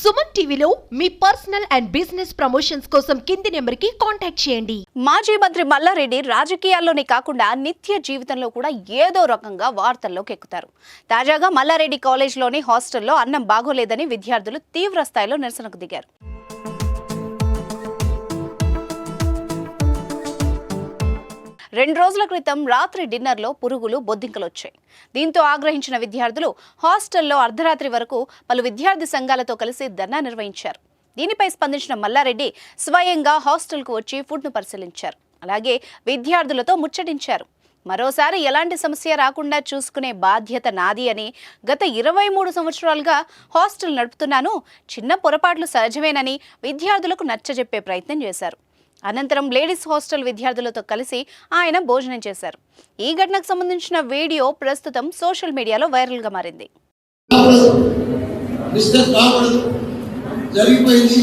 సుమన్ టీవీలో మీ personal and business promotions కోసం కింది నెంబర్కి కాంటాక్ట్ చేయండి. మాజీ మంత్రి మల్లారెడ్డి రాజకీయాల్లోనే కాకుండా నిత్య జీవితంలో కూడా ఏదో రకంగా వార్తల్లోకి ఎక్కుతారు. తాజాగా మల్లారెడ్డి కాలేజ్లోని హాస్టల్లో అన్నం బాగోలేదని విద్యార్థులు తీవ్ర స్థాయిలో నిరసనకు దిగారు. రెండు రోజుల క్రితం రాత్రి డిన్నర్లో పురుగులు బొద్దింకలొచ్చాయి. దీంతో ఆగ్రహించిన విద్యార్థులు హాస్టల్లో అర్ధరాత్రి వరకు పలు విద్యార్థి సంఘాలతో కలిసి ధర్నా నిర్వహించారు. దీనిపై స్పందించిన మల్లారెడ్డి స్వయంగా హాస్టల్కు వచ్చి ఫుడ్ను పరిశీలించారు. అలాగే విద్యార్థులతో ముచ్చటించారు. మరోసారి ఎలాంటి సమస్య రాకుండా చూసుకునే బాధ్యత నాది అని గత ఇరవై మూడు సంవత్సరాలుగా హాస్టల్ నడుపుతున్నాను చిన్న పొరపాట్లు సహజమేనని విద్యార్థులకు నచ్చజెప్పే ప్రయత్నం చేశారు. అనంతరం లేడీస్ హాస్టల్ విద్యార్థులతో కలిసి ఆయన భోజనం చేశారు. ఈ ఘటనకు సంబంధించిన వీడియో ప్రస్తుతం సోషల్ మీడియాలో వైరల్గా మారింది. జరిగిపోయింది.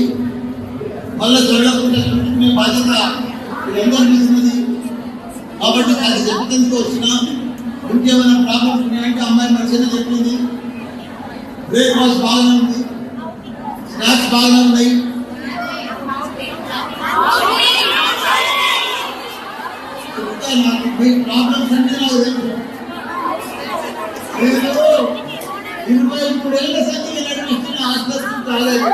మళ్ళీ జరగకుండా చూసుకునే బాధ్యత కాబట్టి వచ్చిన ఇంకేమైనా ప్రాబ్లమ్స్ ఉన్నాయంటే అమ్మాయి చెప్పింది. బ్రేక్ఫాస్ట్ బాగానే ఉంది. స్నాక్స్ బాగానే ఉన్నాయి. ఇంకా నాకు మీ ప్రాబ్లమ్స్ అంటే నాకు తెలుసు. నేను ఇరవై మూడేళ్ళ సంఖ్య నడిపిస్తున్న ఆస్పత్రి కాలేదు